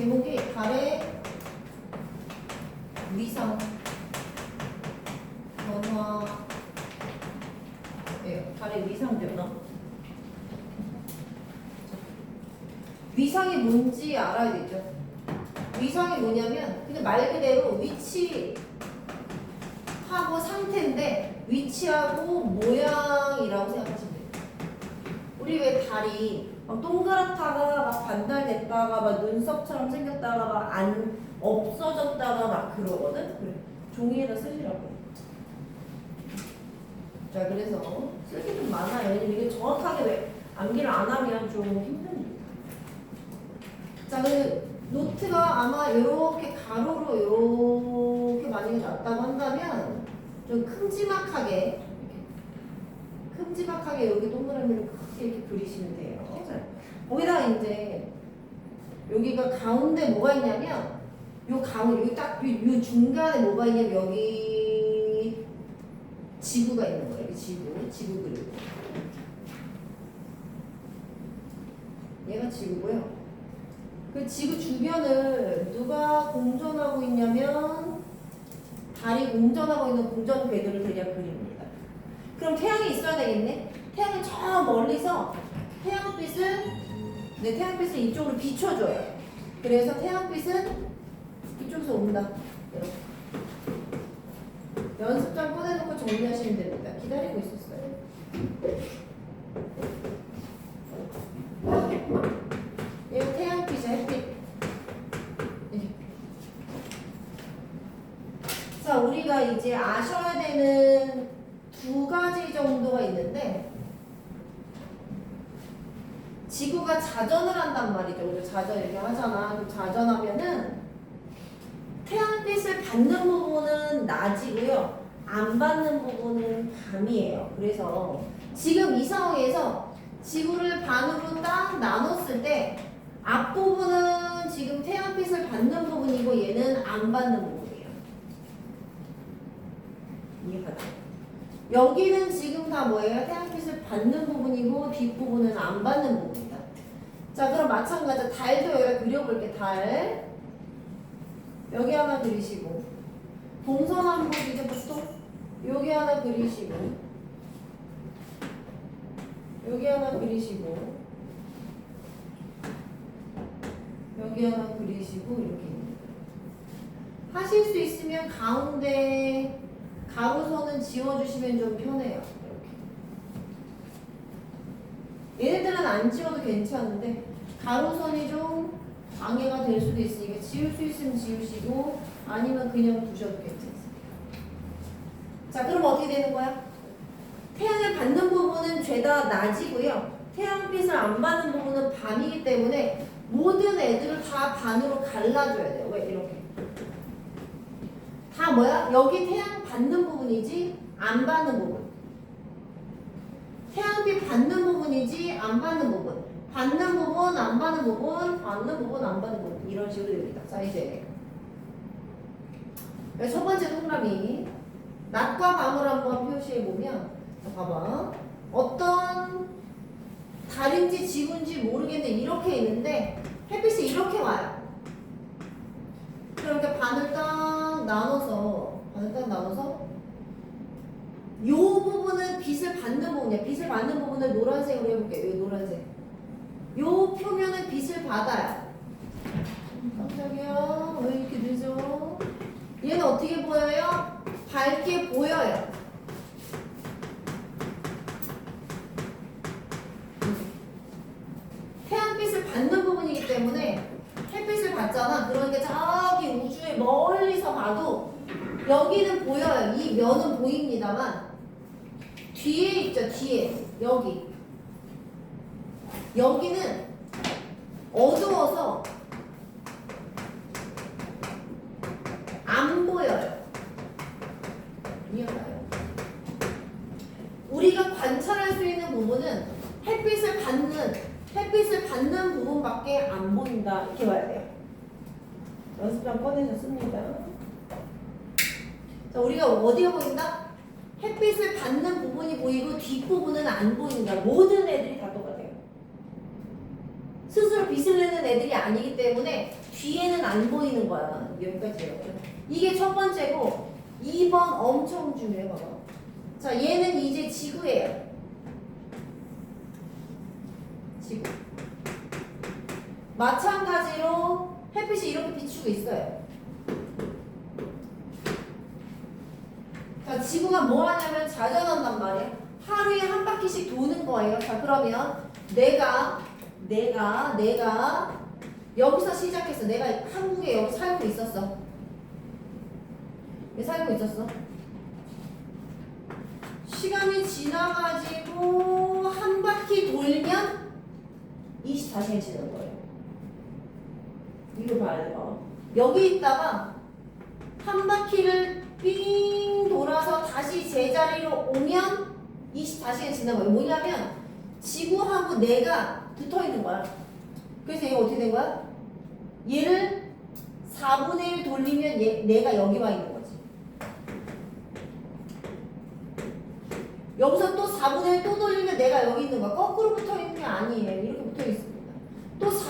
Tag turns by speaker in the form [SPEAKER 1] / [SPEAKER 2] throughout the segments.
[SPEAKER 1] 제목이 달의 위상 변화 예, 달의 위상 변화. 위상이 뭔지 알아야 되죠. 위상이 뭐냐면 그냥 말 그대로 위치 하고 상태인데 위치하고 모양이라고 생각하시면 돼요. 우리 왜 달이 막 동그랗다가 막 반달됐다가 막 눈썹처럼 생겼다가 막 안 없어졌다가 막 그러거든. 그래. 종이에다 쓰시라고. 자 그래서 쓸게 좀 많아요. 왜냐면 이게 정확하게 왜 암기를 안 하면 좀 힘듭니다. 자, 그 노트가 아마 이렇게 가로로 이렇게 만약에 놨다고 한다면 좀 큼지막하게 큼지막하게 여기 동그라미를 크게 이렇게 그리시면 돼요. 자, 거기다가 이제 여기가 가운데 뭐가 있냐면 요 가운데 여기 딱요 중간에 뭐가 있냐면 여기 지구가 있는 거예요. 여기 지구, 지구 그리고 얘가 지구고요. 그 지구 주변을 누가 공전하고 있냐면 달이 공전하고 있는 공전 궤도를 대략 그립니다. 그럼 태양이 있어야 되겠네. 태양은 저 멀리서 태양빛을 네 태양빛을 이쪽으로 비춰줘요. 그래서 태양빛은 이쪽에서 온다. 이렇게. 연습장 꺼내놓고 정리하시면 됩니다. 기다리고 있었어요. 얘가 태양빛이야 햇빛 이렇게. 자 우리가 이제 아셔야 되는 두 가지 정도가 있는데 지구가 자전을 한단 말이죠 우리 자전 이렇게 하잖아 그럼 자전하면은 태양빛을 받는 부분은 낮이고요 안 받는 부분은 밤이에요 그래서 지금 이 상황에서 지구를 반으로 딱 나눴을 때 앞부분은 지금 태양빛을 받는 부분이고 얘는 안 받는 부분이에요. 이해가요? 여기는 지금 다 뭐예요? 태양빛을 받는 부분이고 뒷부분은 안 받는 부분이다. 자 그럼 마찬가지로 달도 여기다 그려볼게 달. 여기 하나 그리시고. 동서남북 이제 보통 여기 하나 그리시고. 여기 하나 그리시고. 여기 하나 그리시고 이렇게. 하실 수 있으면 가운데 가로선은 지워주시면 좀 편해요 얘네들은 안 지워도 괜찮은데 가로선이 좀 방해가 될 수도 있으니까 지울 수 있으면 지우시고 아니면 그냥 두셔도 괜찮습니다 자 그럼 어떻게 되는 거야? 태양을 받는 부분은 죄다 낮이고요. 태양빛을 안 받는 부분은 밤이기 때문에 모든 애들을 다 반으로 갈라줘야 돼요. 왜 이렇게? 다 뭐야? 여기 태양 받는 부분이지 안 받는 부분. 태양빛 받는 부분이지 안 받는 부분. 받는 부분, 안 받는 부분, 받는 부분, 안 받는 부분. 이런 식으로 됩니다. 자 이제 첫 번째 동그라미 낮과 밤을 한번 표시해 보면 자, 봐봐. 어떤 달인지 지구인지 모르겠는데 이렇게 있는데 햇빛이 이렇게 와요. 그러니까 반을 딱 나눠서 딱 나눠서 요 부분은 빛을 받는 부분이야. 빛을 받는 부분을 노란색으로 해볼게요. 요 노란색. 요 표면은 빛을 받아요. 깜짝이야. 왜 이렇게 늦어? 얘는 어떻게 보여요? 밝게 보여요. 태양빛을 받는 부분이기 때문에 받잖아. 그러니까 저기 우주에 멀리서 봐도 여기는 보여요. 이 면은 보입니다만 뒤에 있죠. 뒤에 여기 여기는 어두워서 안 보여요. 이해가요? 우리가 관찰할 수 있는 부분은 햇빛을 받는 햇빛을 받는 부분밖에 안 보인다 이렇게 봐야 돼요. 연습장 꺼내셨습니다. 자 우리가 어디가 보인다? 햇빛을 받는 부분이 보이고 뒷부분은 안 보인다. 모든 애들이 다 똑같아요. 스스로 빛을 내는 애들이 아니기 때문에 뒤에는 안 보이는 거야. 여기까지예요. 이게 첫 번째고 2번 엄청 중요해 봐봐. 자, 얘는 이제 지구예요. 지구. 마찬가지로 햇빛이 이렇게 비추고 있어요. 자, 지구가 뭐 하냐면 자전한단 말이야. 하루에 한 바퀴씩 도는 거예요. 자, 그러면 내가, 내가, 내가 여기서 시작했어. 내가 한국에 여기 살고 있었어. 왜 살고 있었어? 시간이 지나가지고 한 바퀴 돌면 24시간 지난 거예요. 이거 봐야 돼, 봐. 여기 있다가 한 바퀴를 삥 돌아서 다시 제자리로 오면 24시간 지난 거예요. 뭐냐면 지구하고 내가 붙어 있는 거야. 그래서 얘가 어떻게 된 거야? 얘를 4분의 1 돌리면 얘, 내가 여기 와 있는 거지. 여기서 또 4분의 1 또 돌리면 내가 여기 있는 거야. 거꾸로 붙어 있는 게 아니에요. 이렇게 붙어. 또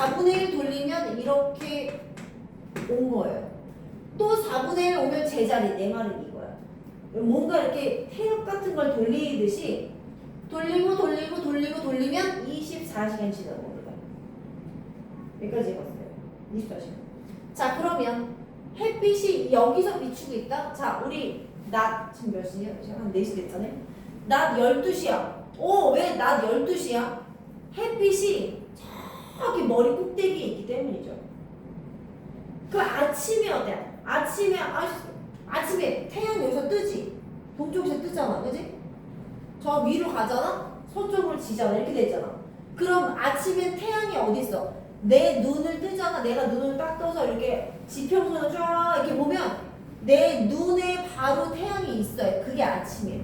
[SPEAKER 1] 4분의 1 돌리면 이렇게 온 거예요. 또 4분의 1 오면 제자리, 내 말은 이거야. 뭔가 이렇게 태엽 같은 걸 돌리듯이 돌리고 돌리고 돌리고 돌리면 24시간 지나는 겁니다. 여기까지 해봤어요. 24시간. 자, 그러면 햇빛이 여기서 비추고 있다? 자, 우리 낮 지금 몇 시냐? 한 4시 됐잖아요. 낮 12시야. 오, 왜 낮 12시야? 햇빛이 저기 머리 꼭대기에 있기 때문이죠. 그 아침에 어때? 아침에 아, 아침에 태양 여기서 뜨지. 동쪽에서 뜨잖아, 그지? 저 위로 가잖아. 서쪽으로 지잖아. 이렇게 되잖아. 그럼 아침에 태양이 어디 있어? 내 눈을 뜨잖아. 내가 눈을 딱 떠서 이렇게 지평선을 쫙 이렇게 보면 내 눈에 바로 태양이 있어요. 그게 아침이에요.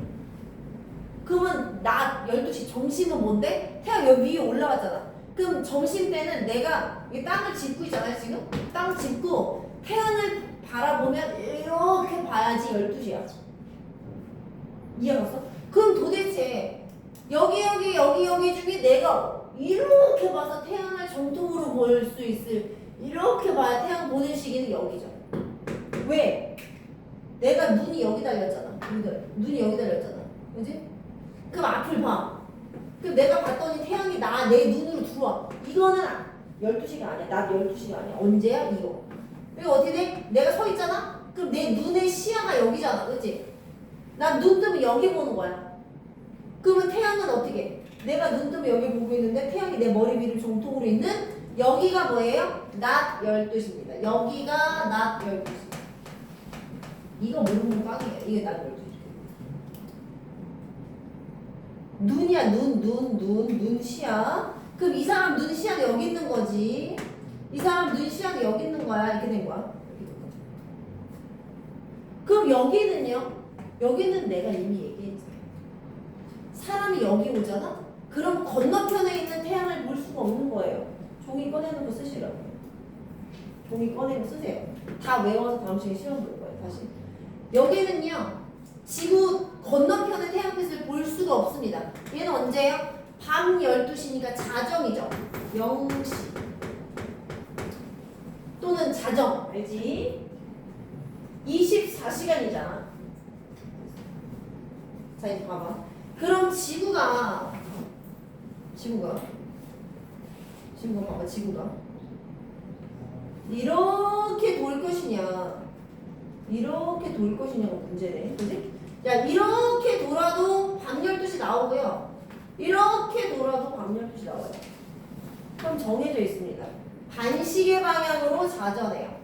[SPEAKER 1] 그러면 낮 12시 점심은 뭔데? 태양 여기 위에 올라가잖아. 그럼 점심 때는 내가 이 땅을 짚고 있잖아요, 지금? 땅 짚고 태양을 바라보면 이렇게 봐야지 12시야. 이해갔어? 그럼 도대체 여기 여기 여기 여기 중에 내가 이렇게 봐서 태양을 정통으로 볼 수 있을 이렇게 봐야 태양 보는 시기는 여기죠. 왜? 내가 눈이 여기 달렸잖아. 눈, 눈이 여기 달렸잖아. 그지? 그럼 앞을 봐. 그럼 내가 봤더니 태양이 나 내 눈으로 들어와. 이거는 12시가 아니야. 낮 12시가 아니야. 언제야? 이거. 이거 어떻게 돼? 내가 서 있잖아? 그럼 내 눈의 시야가 여기잖아. 그치? 난 눈 뜨면 여기 보는 거야. 그러면 태양은 어떻게? 해? 내가 눈 뜨면 여기 보고 있는데 태양이 내 머리 위를 정통으로 있는 여기가 뭐예요? 낮 12시입니다. 여기가 낮 12시. 이거 모르면 꽝이에요. 이게 낮 12시. 눈이야, 눈, 눈, 눈, 눈 시야. 그럼 이 사람 눈 시야는 여기 있는 거지. 이 사람 눈 시야는 여기 있는 거야. 이렇게 된 거야. 그럼 여기는요? 여기는 내가 이미 얘기했잖아. 사람이 여기 오잖아? 그럼 건너편에 있는 태양을 볼 수가 없는 거예요. 종이 꺼내는 거 쓰시라고. 종이 꺼내고 쓰세요. 다 외워서 다음 시간에 시험 볼 거예요. 다시. 여기는요. 지구 건너편의 태양빛을 볼 수가 없습니다. 얘는 언제예요? 밤 12시니까 자정이죠. 0시. 또는 자정. 알지? 24시간이잖아. 자, 이제 봐봐. 그럼 지구가 지구가 지구가 봐봐 지구가 이렇게 돌 것이냐 이렇게 돌 것이냐가 문제네 그지? 야 이렇게 돌아도 밤 12시 나오고요 이렇게 돌아도 밤 12시 나와요 그럼 정해져 있습니다 반시계 방향으로 자전해요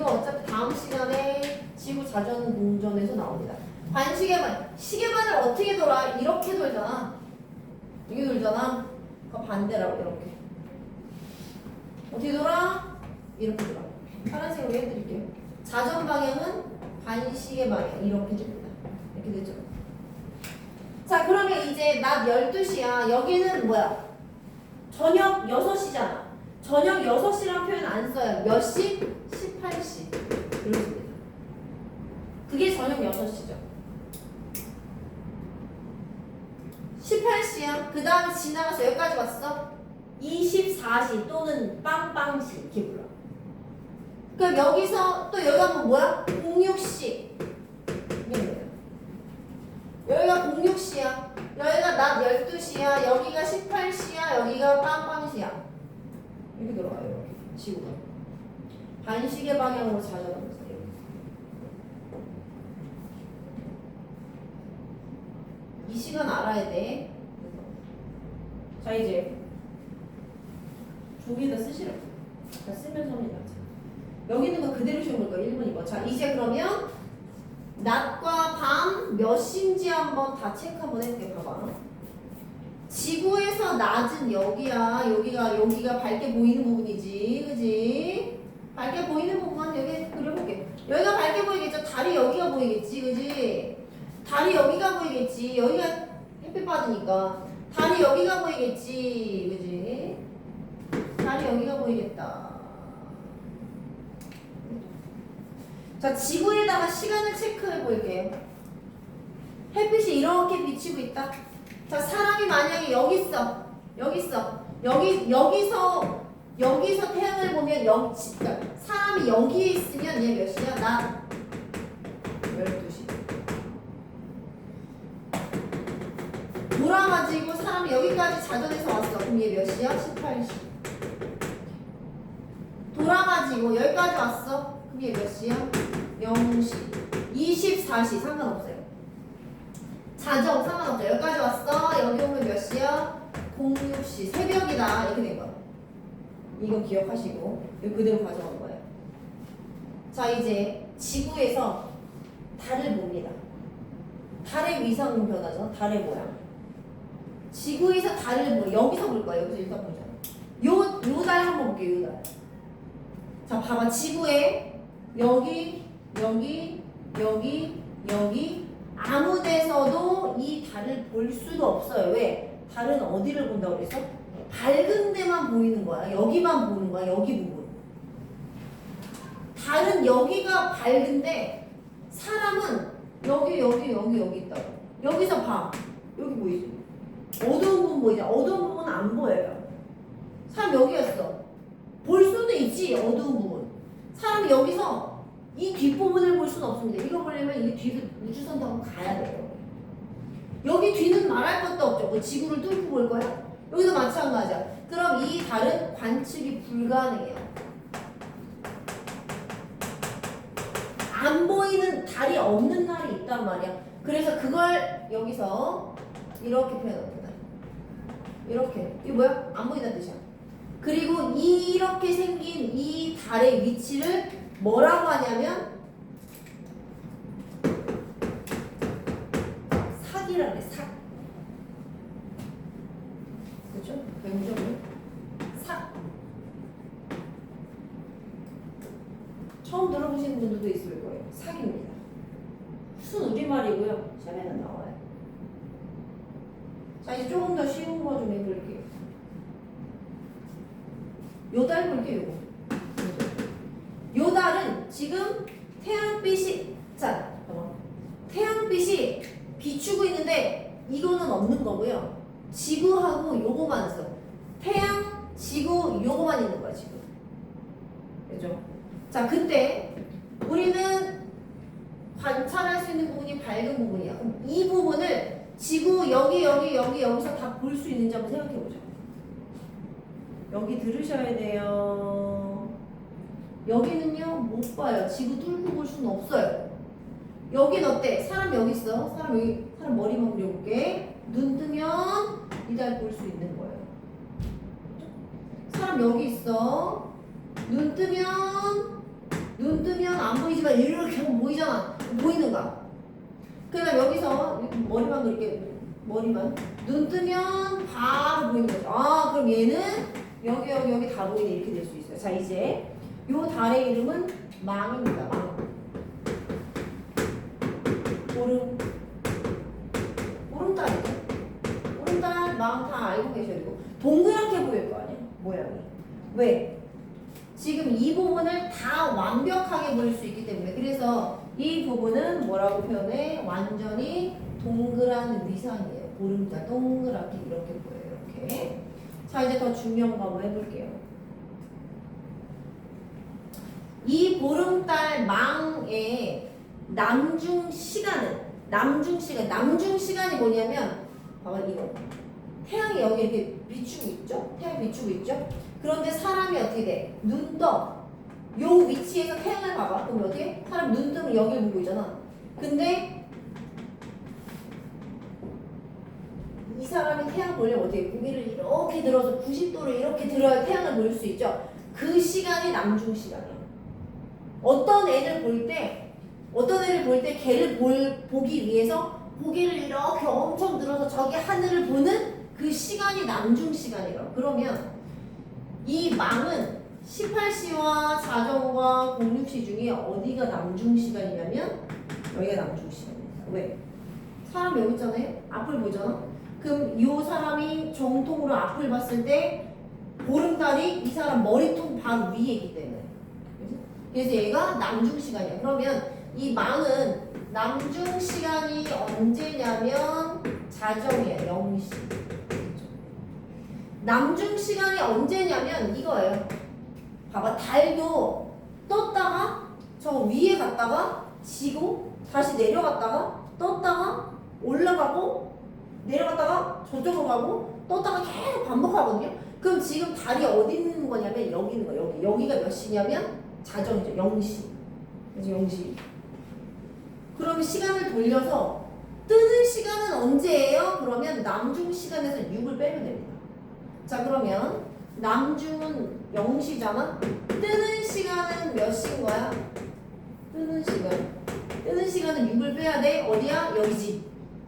[SPEAKER 1] 이거 어차피 다음 시간에 지구 자전 공전에서 나옵니다. 반시계반 시계반을 어떻게 돌아? 이렇게 돌잖아. 이게 돌잖아. 그 반대라고 이렇게. 어떻게 돌아? 이렇게 돌아. 파란색으로 해드릴게요. 자전 방향은 반시계 방향 이렇게 됩니다. 이렇게 되죠. 자 그러면 이제 낮 12시야. 여기는 뭐야? 저녁 6시잖아. 저녁 6시란 표현 안 써요. 몇 시? 18시. 이렇습니다. 그게 저녁 6시죠. 18시 18시야. 그 다음에 지나가서 여기까지 왔어. 24시 또는 빵빵시 이렇게 불러. 그럼 여기서 또 여기 하면 뭐야? 06시. 여기가 06시야. 여기가 낮 12시야. 여기가 18시야. 여기가 빵빵시야. 이렇게 들어가요. 이렇게. 지구가. 반시계 방향으로. 이렇게. 이 시간 알아야 돼. 자 이제 종이에다 쓰시라고. 자 쓰면서 합니다. 자, 여기 있는 거 그대로 쉬운 걸 거예요. 1번, 2번. 자 이제 그러면 낮과 밤 몇 시인지 한번 다 체크 한번 해볼게. 봐봐. 지구에서 낮은 여기야. 여기가 여기가 밝게 보이는 부분이지, 그지? 밝게 보이는 부분 여기 그려볼게. 여기가 밝게 보이겠죠? 달이 여기가 보이겠지, 그지? 달이 여기가 보이겠지. 여기가 햇빛 받으니까 달이 여기가 보이겠지, 그지? 달이 여기가 보이겠다. 자, 지구에다가 시간을 체크해 볼게요. 햇빛이 이렇게 비치고 있다. 자, 사람이 만약에 여기 있어. 여기 있어. 여기, 여기서, 여기서 태양을 보면 여, 그러니까 사람이 여기에 있으면 얘 몇 시야? 나 12시. 돌아가지고 사람이 여기까지 자전에서 왔어. 그럼 얘 몇 시야? 18시. 돌아가지고 여기까지 왔어. 얘몇 시야? 0시. 24시 상관없어요. 자정 상관없어요. 여기까지 왔어. 여기 오면 몇 시야? 06시. 새벽이다. 이렇게 된 거야. 이건 기억하시고 이거 그대로 가져간 거예요. 자 이제 지구에서 달을 봅니다. 달의 위상 변화죠. 달의 모양. 지구에서 달을 보 여기서 볼 거예요. 여기서 일단 보자. 요, 요 달 한번 볼게요. 요 달. 자, 봐봐. 지구에 여기, 여기, 여기, 여기 아무 데서도 이 달을 볼 수도 없어요. 왜? 달은 어디를 본다고 그랬어? 밝은 데만 보이는 거야. 여기만 보는 거야. 여기 부분. 달은 여기가 밝은데 사람은 여기 여기 여기 여기 있다고. 여기서 봐. 여기 보이지? 어두운 부분 보이죠? 어두운 부분은 안 보여요. 사람 여기였어. 볼 수는 있지 어두운 부분. 사람이 여기서 이 뒷부분을 볼 수는 없습니다. 이거 보려면 이 뒤를 우주선 타고 가야 돼요. 여기 뒤는 말할 것도 없죠. 뭐 지구를 뚫고 볼 거야? 여기도 마찬가지야. 그럼 이 달은 관측이 불가능해요. 안 보이는 달이 없는 날이 있단 말이야. 그래서 그걸 여기서 이렇게 표현합니다. 이렇게. 이게 뭐야? 안 보인다는 뜻이야. 그리고 이렇게 생긴 이 달의 위치를 뭐라고 하냐면 삭이라 그래. 삭. 그렇죠? 병정을 삭. 처음 들어보시는 분들도 있을 거예요. 삭입니다. 순 우리말이고요. 전에는 나와요. 자 이제 조금 더 쉬운 거 좀 해볼게요. 요달 볼게요. 요거. 요 달은 지금 태양빛이 자. 태양빛이 비추고 있는데 이거는 없는 거고요. 지구하고 요거만 있어. 태양, 지구 요거만 있는 거야 지금. 그죠? 자 그때 우리는 관찰할 수 있는 부분이 밝은 부분이야. 그럼 이 부분을 지구 여기 여기 여기 여기서 다 볼 수 있는지 한번 생각해 보자. 여기 들으셔야 돼요. 여기는요 못 봐요. 지구 뚫고 볼 수는 없어요. 여긴 어때? 사람 여기 있어. 사람 여기 사람 머리만 그려볼게. 눈 뜨면 이달 볼 수 있는 거예요. 사람 여기 있어. 눈 뜨면 눈 뜨면 안 보이지만 이렇게 하면 보이잖아. 보이는가? 그다음 여기서 이렇게 머리만 그렇게 머리만 눈 뜨면 바로 보이는 거죠. 아 그럼 얘는 여기 여기 여기 다 보이네 이렇게 될 수 있어요. 자 이제 요 달의 이름은 망입니다. 망. 오름 오름달이죠. 오름달 망 다 알고 계셔야 되고 동그랗게 보일 거 아니야 모양이. 왜? 지금 이 부분을 다 완벽하게 보일 수 있기 때문에 그래서 이 부분은 뭐라고 표현해? 완전히 동그란 위상이에요. 보름달 동그랗게 이렇게 보여요. 이렇게. 자 이제 더 중요한 거 한번 해볼게요. 이 보름달 망의 남중 시간은 남중 시간 남중 시간이 뭐냐면 봐봐 이거 태양이 여기 이렇게 비추고 있죠? 태양 비추고 있죠? 그런데 사람이 어떻게 돼? 눈 떠. 요 위치에서 태양을 봐봐. 그럼 어떻게? 사람 눈 뜨면 여기를 보고 있잖아. 근데 이 사람이 태양 보려면 어떻게 고개를 이렇게 들어서 90도로 이렇게 들어야 태양을 볼 수 있죠. 그 시간이 남중 시간이야. 어떤 애를 볼 때, 어떤 애를 볼 때 걔를 볼, 보기 위해서 고개를 이렇게 엄청 들어서 저기 하늘을 보는 그 시간이 남중 시간이라고. 그러면 이 망은 18시와 4정과 06시 중에 어디가 남중 시간이냐면 여기가 남중 시간입니다. 왜? 사람 여기 있잖아요. 앞을 보잖아. 그럼 이 사람이 정통으로 앞을 봤을 때 보름달이 이 사람 머리통 바로 위에 있기 때문에. 그래서 얘가 남중 시간이야. 그러면 이 망은 남중 시간이 언제냐면 자정이야. 0시. 남중 시간이 언제냐면 이거예요. 봐봐 달도 떴다가 저 위에 갔다가 지고 다시 내려갔다가 떴다가 올라가고 내려갔다가 저쪽으로 가고 떴다가 계속 반복하거든요. 그럼 지금 달이 어디 있는 거냐면 여기 있는 거 여기 여기가 몇 시냐면 자정이죠 0시 그래서 0시 그러면 시간을 돌려서 뜨는 시간은 언제예요? 그러면 남중 시간에서 6을 빼면 됩니다. 자 그러면 남중은 0시잖아? 뜨는 시간은 몇 시인 거야? 뜨는 시간. 뜨는 시간은 6을 빼야 돼. 어디야? 여기지.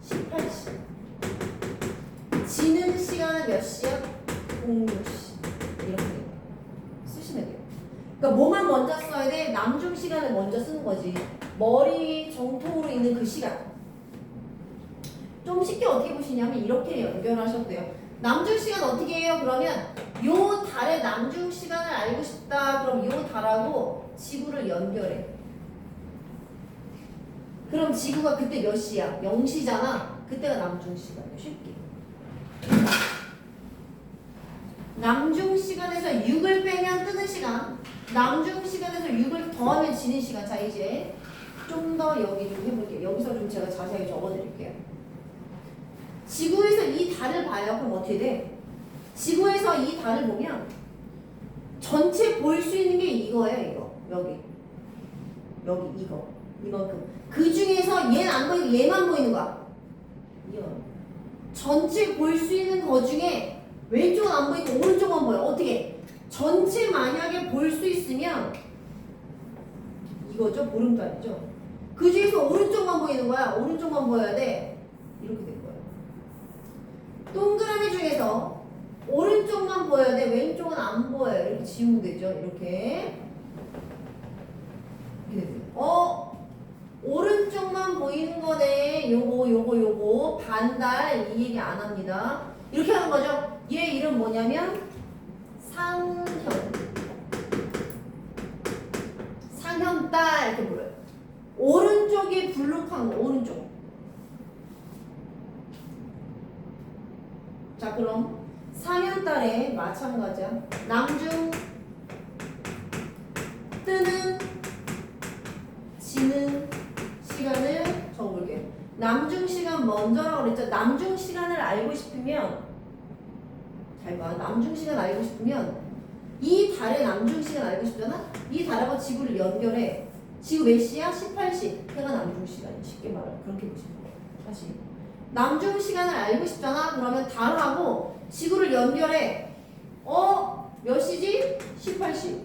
[SPEAKER 1] 18시. 지는 시간은 몇 시야? 06시. 이렇게 쓰시면 돼요. 그러니까 뭐만 먼저 써야 돼? 남중 시간을 먼저 쓰는 거지. 머리 정통으로 있는 그 시간. 좀 쉽게 어떻게 보시냐면 이렇게 연결하셔도 돼요. 남중 시간 어떻게 해요? 그러면 요 달의 남중 시간을 알고 싶다. 그럼 요 달하고 지구를 연결해. 그럼 지구가 그때 몇 시야? 0시잖아. 그때가 남중 시간이야. 쉽게. 남중 시간에서 6을 빼면 뜨는 시간. 남중 시간에서 6을 더하면 지는 시간. 자, 이제 좀 더 여기 좀 해볼게요. 여기서 좀 제가 자세히 적어드릴게요. 지구에서 이 달을 봐요. 그럼 어떻게 돼? 지구에서 이 달을 보면 전체 볼 수 있는 게 이거예요. 이거 여기 여기 이거 이만큼. 그 중에서 얘는 안 보이고 얘만 보이는 거야. 이거 전체 볼 수 있는 거 중에 왼쪽은 안 보이고 오른쪽만 보여. 어떻게? 전체 만약에 볼 수 있으면 이거죠 보름달이죠. 그 중에서 오른쪽만 보이는 거야. 오른쪽만 보여야 돼. 이렇게 된 거야. 동그라미 중에서 오른쪽만 보여야 돼. 왼쪽은 안 보여요. 이렇게 지우면 되죠. 이렇게. 어? 오른쪽만 보이는 거네. 요거, 요거, 요거. 반달. 이 얘기 안 합니다. 이렇게 하는 거죠. 얘 이름 뭐냐면 상현. 상현달. 이렇게 불러요. 오른쪽이 블룩한 거, 오른쪽. 자, 그럼 상현달에 마찬가지야. 남중 뜨는 지는 시간을 적어볼게요. 남중 시간 먼저라고 그랬죠. 남중 시간을 알고 싶으면 잘 봐. 남중 시간 알고 싶으면 이 달의 남중 시간 알고 싶잖아. 이 달하고 지구를 연결해. 지구 몇 시야? 18시. 해가 남중 시간이 쉽게 말하면 그렇게 보시면 돼요. 다시. 남중 시간을 알고 싶잖아. 그러면 달하고 지구를 연결해. 어? 몇 시지? 18시.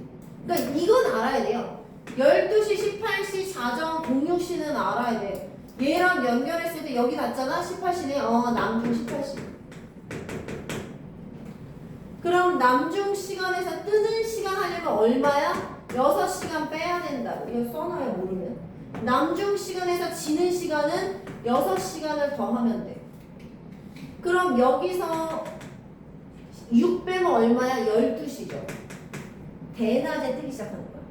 [SPEAKER 1] 그러니까 이건 알아야 돼요. 12시, 18시, 4정, 06시는 알아야 돼. 얘랑 연결했을 때 여기 닿잖아? 18시네. 어, 남중 18시. 그럼 남중 시간에서 뜨는 시간 하려면 얼마야? 6시간 빼야 된다. 이거 써놔요, 모르면. 남중 시간에서 지는 시간은 6시간을 더하면 돼. 그럼 여기서 6 빼면 얼마야? 12시죠. 대낮에 뜨기 시작하는 거야.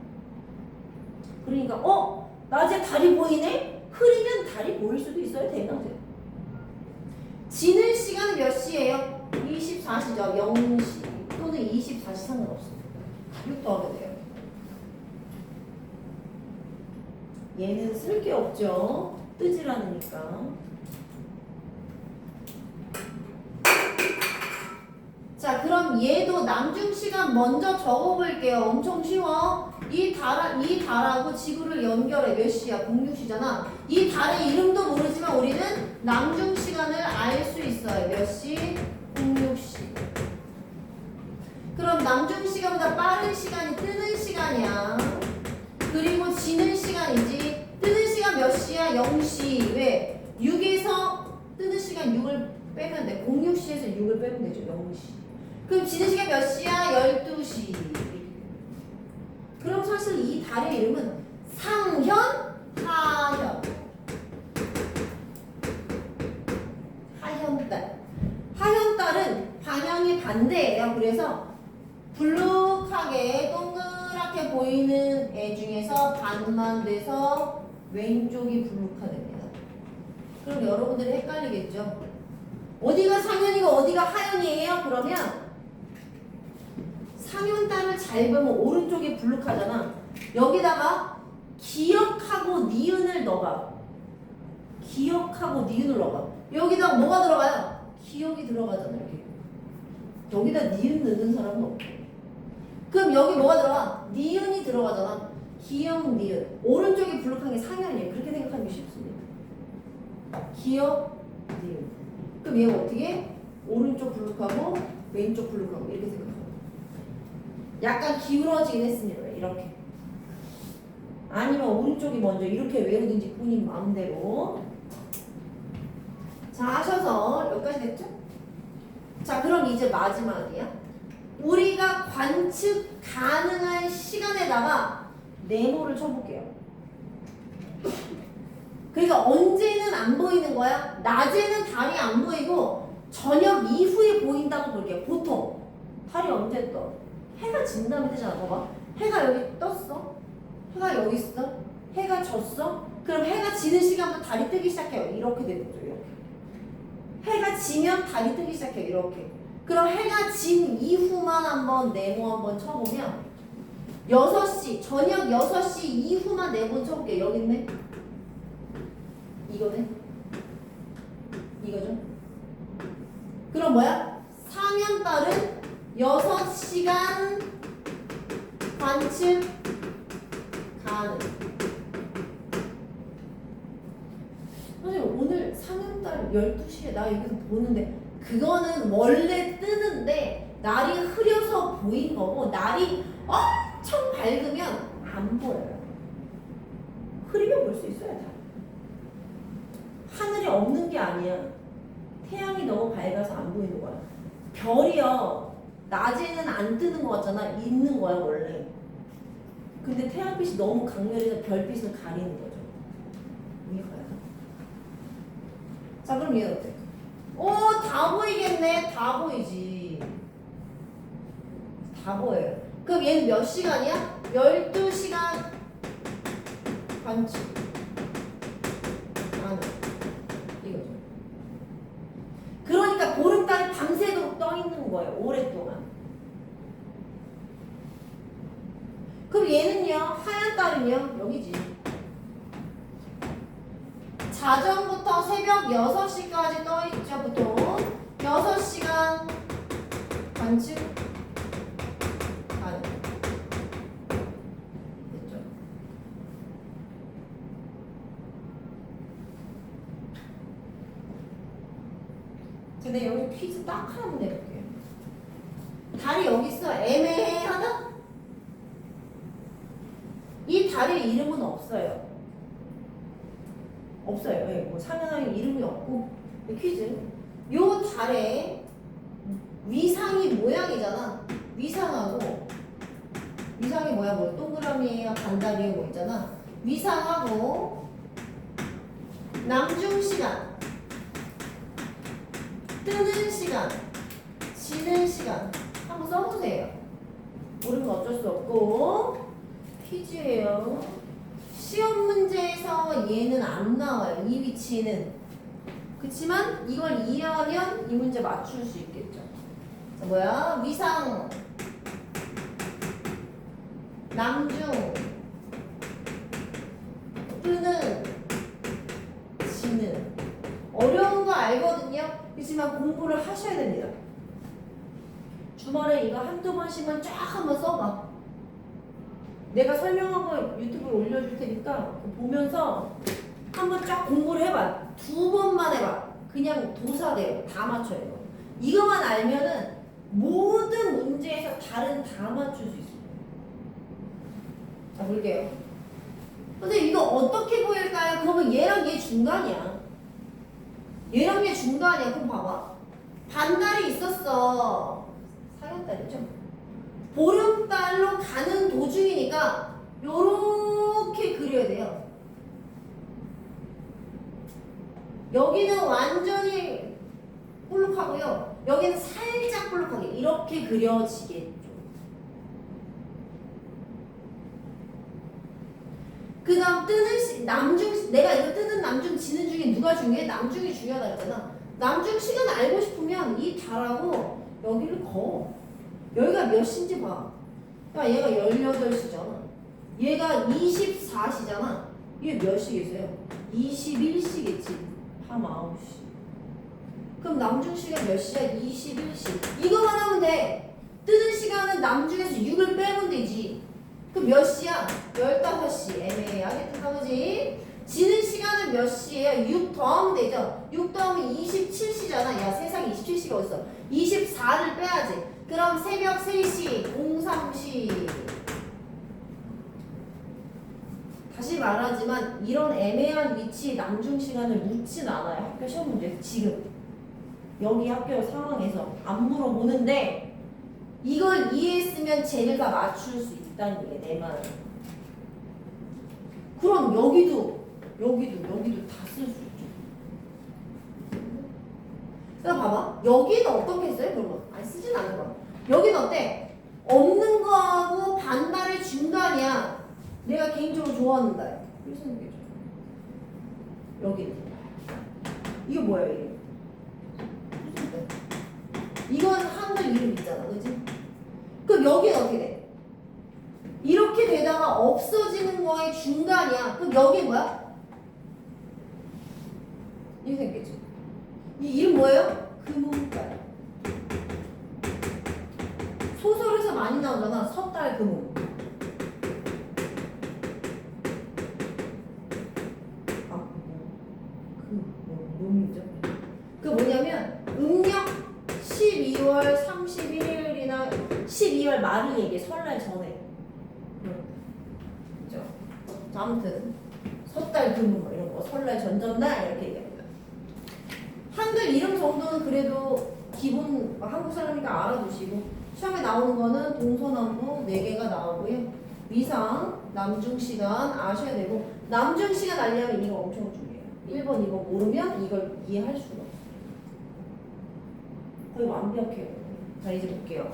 [SPEAKER 1] 그러니까 어? 낮에 달이 보이네? 흐리면 달이 보일 수도 있어요, 대낮에. 지는 시간은 몇 시예요? 24시죠. 0시 또는 24시 상관없습니다. 6 더하게 돼요. 얘는 쓸 게 없죠. 뜨질 않으니까. 자, 그럼 얘도 남중 시간 먼저 적어볼게요. 엄청 쉬워. 이 달, 이 달하고 지구를 연결해. 몇 시야? 06시잖아. 이 달의 이름도 모르지만 우리는 남중 시간을 알 수 있어요. 몇 시? 06시. 그럼 남중 시간보다 빠른 시간이 뜨는 시간이야. 그리고 지는 시간이지. 뜨는 시간 몇 시야? 0시. 왜? 6에서 뜨는 시간 6을 빼면 돼. 06시에서 6을 빼면 되죠. 0시. 그럼 지는 시간 몇 시야? 12시. 그럼 사실 이 달의 이름은 상현, 하현. 하현달. 하현달은 방향이 반대예요. 그래서 불룩하게 동그랗게 보이는 애 중에서 반만 돼서 왼쪽이 불룩하됩니다. 그럼 여러분들이 헷갈리겠죠? 어디가 상현이고 어디가 하현이에요? 그러면 상현단을 잘 보면 오른쪽이 불룩하잖아. 여기다가 기억하고 니은을 넣어봐. 기억하고 니은을 넣어봐. 여기다 뭐가 들어가요? 기억이 들어가잖아 이렇게. 여기다 니은 넣는 사람은 없고. 그럼 여기 뭐가 들어가? 니은이 들어가잖아. 기억 니은. 오른쪽이 불룩한 게 상현이에요. 그렇게 생각하는 게 쉽습니다. 기억 니은. 그럼 얘가 어떻게? 해? 오른쪽 불룩하고 왼쪽 불룩하고 이렇게 생각하고. 약간 기울어지긴 했습니다. 이렇게. 아니면 오른쪽이 먼저 이렇게 외우든지 본인 마음대로. 자 하셔서 여기까지 됐죠? 자 그럼 이제 마지막이야. 우리가 관측 가능한 시간에다가 네모를 쳐볼게요. 그러니까 언제는 안 보이는 거야? 낮에는 달이 안 보이고 저녁 이후에 보인다고 볼게요. 보통 달이 언제 떠? 해가 진 다음에 뜨잖아. 봐봐. 해가 여기 떴어. 해가 여기 있어. 해가 졌어. 그럼 해가 지는 시간부터 달이 뜨기 시작해요. 이렇게 되는 거죠. 이렇게. 해가 지면 달이 뜨기 시작해요. 이렇게. 그럼 해가 진 이후만 한번 네모 한번 쳐보면 6시, 저녁 6시 이후만 네모 쳐볼게요. 여기 있네. 이거네. 이거죠. 그럼 뭐야? 상현달은 6시간 관측 가능. 선생님 오늘 상현달 12시에 나 여기서 보는데 그거는 원래 뜨는데 날이 흐려서 보인 거고 날이 엄청 밝으면 안 보여요. 흐리면 볼 수 있어요 다. 하늘이 없는 게 아니야. 태양이 너무 밝아서 안 보이는 거야. 별이요. 낮에는 안 뜨는 거 같잖아. 있는 거야 원래. 근데 태양빛이 너무 강렬해서 별빛을 가리는 거죠. 이해가요? 자 그럼 얘는 어때? 오, 다 보이겠네. 다 보이지. 다 보여요. 그럼 얘는 몇 시간이야? 12시간 관측. 안 이거죠. 그러니까 보름달이 밤새도록 떠 있는 거예요. 오랫동안. 그럼 얘는요, 하얀 달은요, 여기지. 자정부터 새벽 6시까지 떠 있죠, 보통. 6시간 관측 가능. 됐죠? 근데 여기 퀴즈 딱 하나만 내볼게요. 달이 여기 있어. 애매하다? 이 달의 이름은 없어요. 상현하게 이름이 없고 퀴즈. 요 달의 위상이 모양이잖아. 위상하고 위상이 뭐야? 뭐 동그라미에요, 반달이에요, 뭐 있잖아. 위상하고 남중 시간, 뜨는 시간, 지는 시간 한번 써보세요. 모르면 어쩔 수 없고 퀴즈예요. 시험 문제에서 얘는 안 나와요. 이 위치는. 그렇지만 이걸 이해하면 이 문제 맞출 수 있겠죠. 자, 뭐야? 위상, 남중, 뜨는, 지는. 어려운 거 알거든요. 그렇지만 공부를 하셔야 됩니다. 주말에 이거 한두 번씩만 쫙 한번 써봐. 내가 설명한 거 유튜브에 올려줄 테니까 보면서 한번 쫙 공부를 해봐. 두 번만 해봐. 그냥 도사돼요. 다 맞춰요. 이거만 알면은 모든 문제에서 다른 다 맞출 수 있어요. 자, 볼게요. 선생님 이거 어떻게 보일까요? 그러면 얘랑 얘 중간이야. 얘랑 얘 중간이야. 그럼 봐봐. 반달이 있었어. 사각달이죠. 보름달로 가는 도중이니까 요렇게 그려야 돼요. 여기는 완전히 볼록하고요. 여기는 살짝 볼록하게 이렇게 그려지겠죠. 그 다음 뜨는 시, 남중 내가 이거 뜨는 남중 지는 중에 누가 중요해? 남중이 중요하다 했잖아. 남중 시간 알고 싶으면 이 달하고 여기를 그어. 여기가 몇 시인지 봐. 야 얘가 18시잖아. 얘가 24시잖아. 이게 몇 시겠어요? 21시겠지. 밤 9시. 그럼 남중 시간 몇 시야? 21시. 이거만 하면 돼. 뜨는 시간은 남중에서 6을 빼면 되지. 그럼 몇 시야? 15시. 애매하겠다, 그지? 지는 시간은 몇 시예요? 6 더하면 되죠? 6 더하면 27시잖아. 야, 세상에 27시가 어딨어? 24를 빼야지. 그럼 새벽 3시, 03시. 다시 말하지만 이런 애매한 위치 남중 시간을 묻진 않아요. 학교 시험 문제 지금 여기 학교 상황에서 안 물어보는데 이걸 이해했으면 다 맞출 수 있다는 게 내 말. 그럼 여기도 여기도 여기도 다 쓸 수. 그럼 봐봐 여기는 어떻게 써요? 그러면 아니 쓰진 않는 거야. 여기는 어때? 없는 거하고 반달의 중간이야. 내가 개인적으로 좋아하는 좋아. 여기는 이게 뭐야 이게? 이건 한글 이름 있잖아, 그지? 그럼 여기는 어떻게 돼? 이렇게 되다가 없어지는 거의 중간이야. 그럼 여기 뭐야? 이렇게 생겼지. 이 이름 뭐예요? 금음달. 소설에서 많이 나오잖아. 섣달 음력 12월 31일이나 12월 말을 얘기해. 설날 전에. 그죠? 자, 아무튼, 섣달 금음 뭐 이런 거. 설날 전전날 이렇게 얘기합 한글 이름 정도는 그래도 기본 뭐 한국 사람이니까 알아두시고 시험에 나오는 거는 동서남북 4개가 나오고요. 위상, 남중 시간 아셔야 되고 남중 시간 알려면 이거 엄청 중요해요. 1번 이거 모르면 이걸 이해할 수가 없어요. 거의 완벽해요. 자 이제 볼게요.